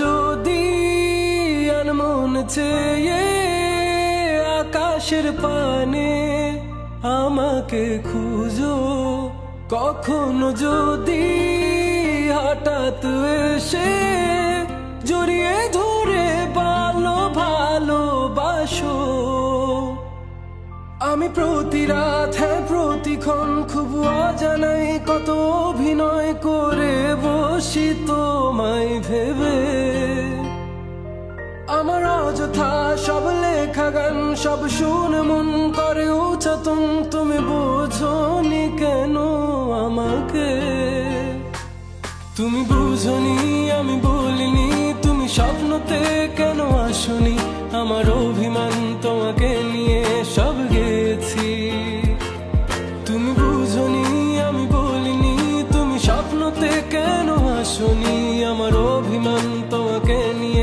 যদি আনমন চেয়ে আকাশের পানে আমাকে খুঁজো, কখনো যদি হঠাৎ এসে জড়িয়ে ধরে ভালো ভালোবাসো আমি প্রতি রাত হ্যাঁ প্রতিক্ষণ খুব অজানাই কত অভিনয় করে বসি তোমায় ভেবে। সব শুনে মন করে উচতন তুমি বোঝনি কেন আমাকে? তুমি বুঝনি আমি বলিনি, তুমি স্বপ্নতে কেন আসনি? আমার অভিমান তোমাকে নিয়ে সব গেছি। তুমি বুঝনি আমি বলিনি, তুমি স্বপ্নতে কেন আসনি? আমার অভিমান তোমাকে নিয়ে